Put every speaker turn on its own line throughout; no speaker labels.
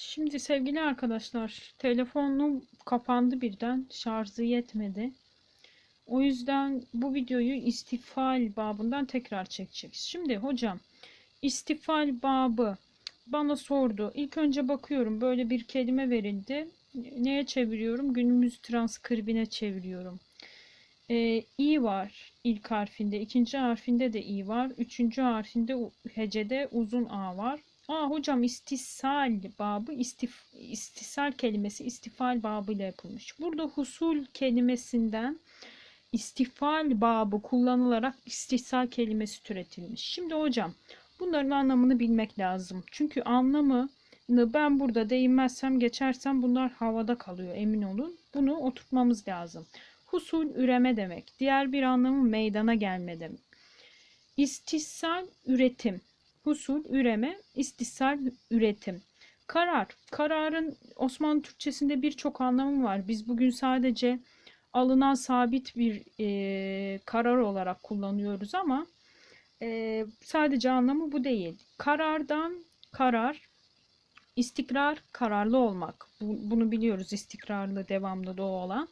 Şimdi sevgili arkadaşlar, telefonum kapandı birden, şarjı yetmedi. O yüzden bu videoyu istifal babından tekrar çekeceğiz. Şimdi hocam, istifal babı bana sordu. İlk önce bakıyorum böyle bir kelime verildi. Neye çeviriyorum? Günümüz transkribine çeviriyorum. Ee, i var ilk harfinde, ikinci harfinde de i var, üçüncü harfinde hecede uzun a var. Aa hocam istisal babı istif, istisal kelimesi istifal babıyla yapılmış. Burada husul kelimesinden istifal babı kullanılarak istisal kelimesi türetilmiş. Şimdi hocam bunların anlamını bilmek lazım. Çünkü anlamı ben burada değinmezsem geçersem bunlar havada kalıyor emin olun. Bunu oturtmamız lazım. Husul üreme demek. Diğer bir anlamı meydana gelme demek. İstisal üretim. Husul üreme, istisal üretim. Karar. Kararın Osmanlı Türkçesinde birçok anlamı var. Biz bugün sadece alınan sabit bir e, karar olarak kullanıyoruz ama e, sadece anlamı bu değil. Karardan karar, istikrar, kararlı olmak. Bu- bunu biliyoruz istikrarlı, devamlı o olan.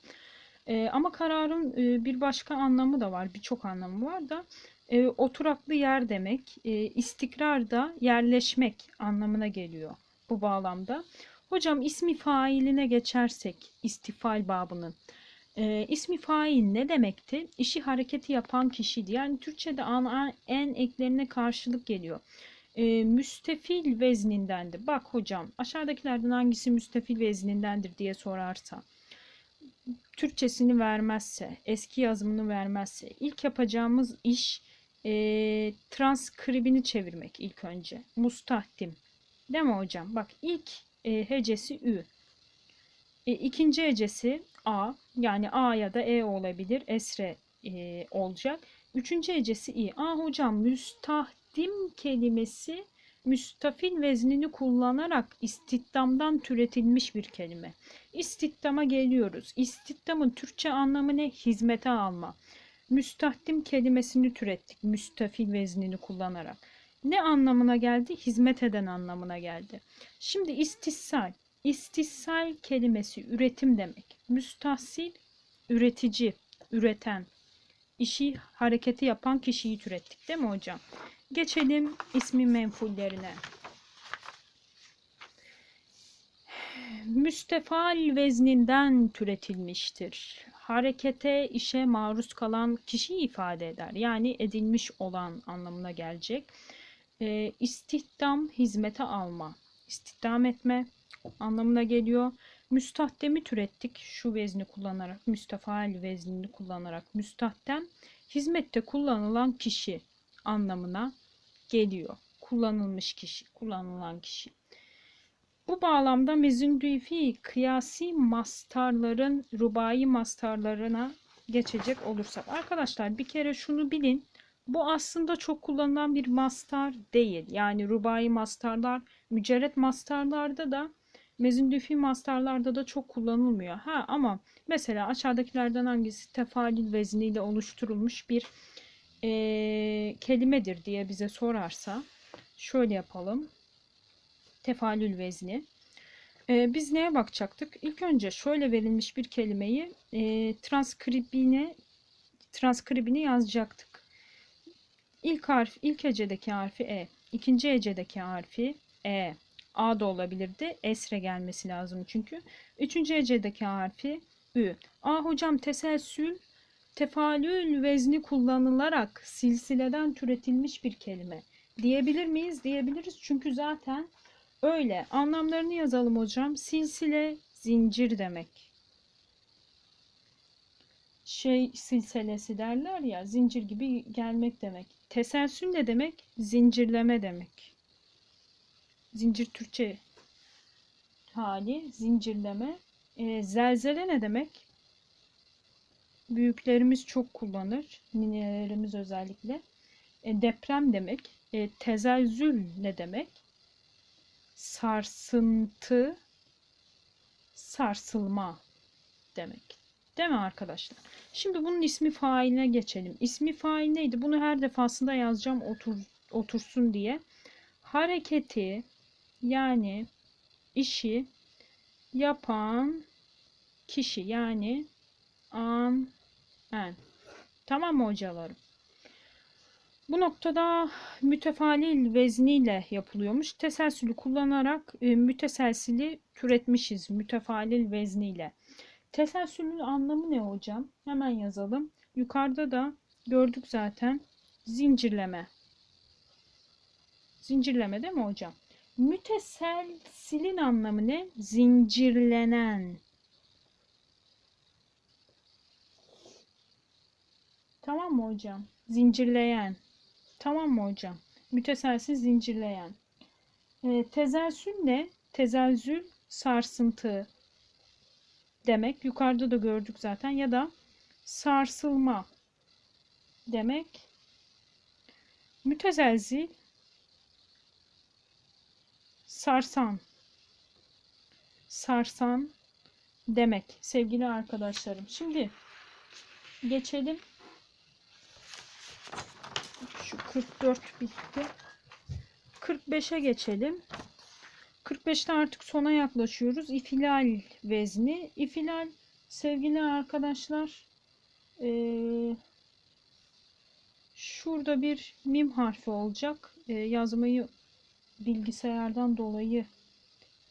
E, ama kararın e, bir başka anlamı da var, birçok anlamı var da e, oturaklı yer demek, e, istikrar da yerleşmek anlamına geliyor bu bağlamda. Hocam ismi failine geçersek istifal babının. E, ismi fail ne demekti? İşi hareketi yapan kişiydi. Yani Türkçe'de an, en eklerine karşılık geliyor. E, müstefil veznindendi. Bak hocam aşağıdakilerden hangisi müstefil veznindendir diye sorarsa. Türkçesini vermezse, eski yazımını vermezse ilk yapacağımız iş e, transkribini çevirmek ilk önce. Mustahdim. Değil mi hocam? Bak ilk e, hecesi ü. E, ikinci hecesi a. Yani a ya da e olabilir. Esre e, olacak. Üçüncü hecesi i. Aa hocam müstahdim kelimesi müstafil veznini kullanarak istihdamdan türetilmiş bir kelime. İstihdama geliyoruz. İstihdamın Türkçe anlamı ne? Hizmete alma. Müstahdim kelimesini türettik müstafil veznini kullanarak. Ne anlamına geldi? Hizmet eden anlamına geldi. Şimdi istihsal. İstihsal kelimesi üretim demek. Müstahsil üretici, üreten, işi hareketi yapan kişiyi türettik değil mi hocam? Geçelim ismi menfullerine. Müstefal vezninden türetilmiştir. Harekete, işe maruz kalan kişiyi ifade eder. Yani edilmiş olan anlamına gelecek. E, istihdam, hizmete alma. İstihdam etme anlamına geliyor. Müstahdemi türettik şu vezni kullanarak, müstefal veznini kullanarak. Müstahdem, hizmette kullanılan kişi anlamına geliyor. Kullanılmış kişi, kullanılan kişi. Bu bağlamda mezündüfi kıyasi mastarların rubai mastarlarına geçecek olursak. Arkadaşlar bir kere şunu bilin. Bu aslında çok kullanılan bir mastar değil. Yani rubai mastarlar, mücerret mastarlarda da mezündüfi mastarlarda da çok kullanılmıyor. Ha ama mesela aşağıdakilerden hangisi tefalil vezniyle oluşturulmuş bir eee, kelimedir diye bize sorarsa şöyle yapalım. Tefalül vezni. Ee, biz neye bakacaktık? İlk önce şöyle verilmiş bir kelimeyi e, transkribine transkribini yazacaktık. İlk harf, ilk hecedeki harfi e, ikinci hecedeki harfi e, a da olabilirdi. Esre gelmesi lazım çünkü. Üçüncü hecedeki harfi ü. A hocam teselsül tefalül vezni kullanılarak silsileden türetilmiş bir kelime diyebilir miyiz? Diyebiliriz çünkü zaten öyle. Anlamlarını yazalım hocam. Silsile zincir demek. Şey silsilesi derler ya zincir gibi gelmek demek. Teselsül ne demek? Zincirleme demek. Zincir Türkçe hali zincirleme. E, zelzele ne demek? Büyüklerimiz çok kullanır. Ninelerimiz özellikle. E, deprem demek. E, tezelzül ne demek? Sarsıntı, sarsılma demek. Değil mi arkadaşlar? Şimdi bunun ismi failine geçelim. İsmi fail neydi? Bunu her defasında yazacağım otur, otursun diye. Hareketi yani işi yapan kişi yani an en. Tamam mı hocalarım? Bu noktada mütefalil vezniyle yapılıyormuş. Teselsülü kullanarak e, müteselsili türetmişiz mütefalil vezniyle. Teselsülün anlamı ne hocam? Hemen yazalım. Yukarıda da gördük zaten. Zincirleme. Zincirleme değil mi hocam? Müteselsilin anlamı ne? Zincirlenen. Tamam mı hocam? Zincirleyen. Tamam mı hocam? Müteselsiz zincirleyen. E, tezelsül ne? Tezelzül sarsıntı demek. Yukarıda da gördük zaten. Ya da sarsılma demek. Mütezelzil sarsan sarsan demek sevgili arkadaşlarım. Şimdi geçelim. Şu 44 bitti. 45'e geçelim. 45'te artık sona yaklaşıyoruz. İfilal vezni. İfilal sevgili arkadaşlar ee, şurada bir mim harfi olacak. Ee, yazmayı bilgisayardan dolayı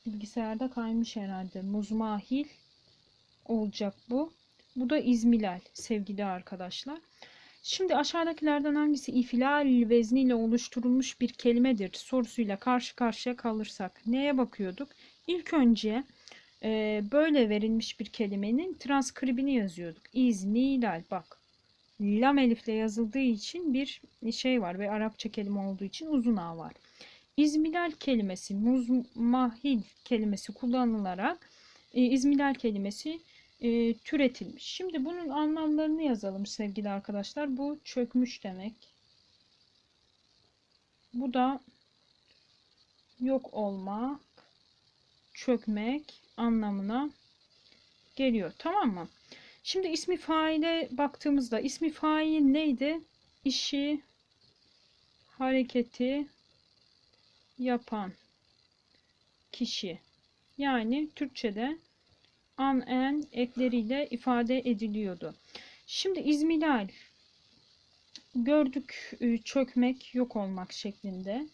bilgisayarda kaymış herhalde. Muzmahil olacak bu. Bu da İzmilal sevgili arkadaşlar. Şimdi aşağıdakilerden hangisi ifilal vezniyle oluşturulmuş bir kelimedir sorusuyla karşı karşıya kalırsak neye bakıyorduk? İlk önce e, böyle verilmiş bir kelimenin transkribini yazıyorduk. İzmilal bak. Lam elifle yazıldığı için bir şey var ve Arapça kelime olduğu için uzun A var. İzmilal kelimesi, muzmahil kelimesi kullanılarak e, İzmilal kelimesi e, türetilmiş. Şimdi bunun anlamlarını yazalım sevgili arkadaşlar. Bu çökmüş demek. Bu da yok olmak, çökmek anlamına geliyor. Tamam mı? Şimdi ismi faile baktığımızda ismi fail neydi? İşi, hareketi yapan kişi. Yani Türkçe'de an en ekleriyle ifade ediliyordu. Şimdi İzmilal gördük e, çökmek, yok olmak şeklinde.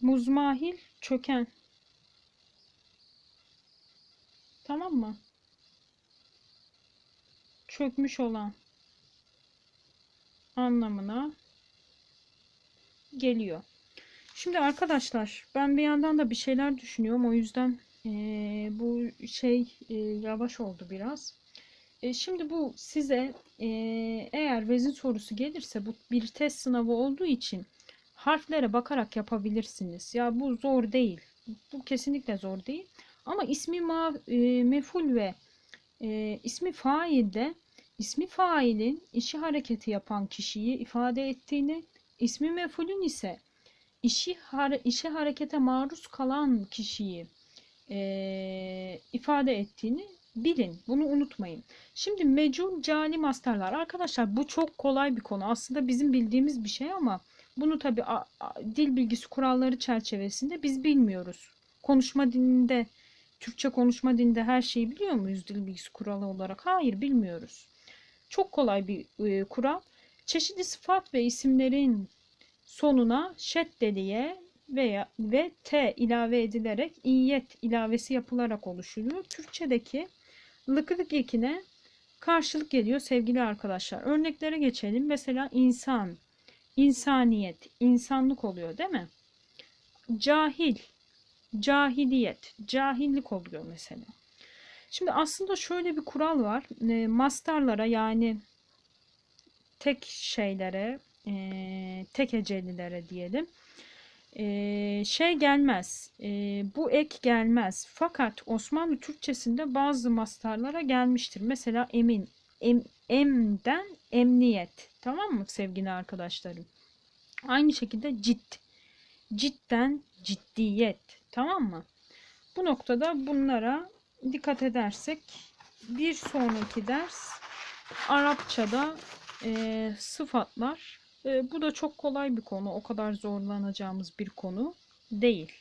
Muzmahil çöken. Tamam mı? Çökmüş olan anlamına geliyor. Şimdi arkadaşlar ben bir yandan da bir şeyler düşünüyorum. O yüzden e, bu şey e, yavaş oldu biraz. E, şimdi bu size e, eğer vezin sorusu gelirse bu bir test sınavı olduğu için harflere bakarak yapabilirsiniz. Ya bu zor değil. Bu kesinlikle zor değil. Ama ismi ma, e, meful ve e, ismi failde ismi failin işi hareketi yapan kişiyi ifade ettiğini, ismi mefulün ise işi işe harekete maruz kalan kişiyi e, ifade ettiğini bilin. Bunu unutmayın. Şimdi mecul cali masterlar. Arkadaşlar bu çok kolay bir konu. Aslında bizim bildiğimiz bir şey ama bunu tabi dil bilgisi kuralları çerçevesinde biz bilmiyoruz. Konuşma dilinde, Türkçe konuşma dilinde her şeyi biliyor muyuz dil bilgisi kuralı olarak? Hayır bilmiyoruz. Çok kolay bir e, kural. Çeşitli sıfat ve isimlerin sonuna şeddeliye veya ve t ilave edilerek iyet ilavesi yapılarak oluşuyor. Türkçedeki lıklık ekine karşılık geliyor sevgili arkadaşlar. Örneklere geçelim. Mesela insan, insaniyet, insanlık oluyor değil mi? Cahil, cahiliyet, cahillik oluyor mesela. Şimdi aslında şöyle bir kural var. E, masterlara yani tek şeylere, e, tek ecelilere diyelim. E, şey gelmez. E, bu ek gelmez. Fakat Osmanlı Türkçesinde bazı mastarlara gelmiştir. Mesela emin, em, emden emniyet. Tamam mı sevgili arkadaşlarım? Aynı şekilde cidd. Cidden ciddiyet. Tamam mı? Bu noktada bunlara dikkat edersek bir sonraki ders Arapçada e, sıfatlar. E, bu da çok kolay bir konu. O kadar zorlanacağımız bir konu değil.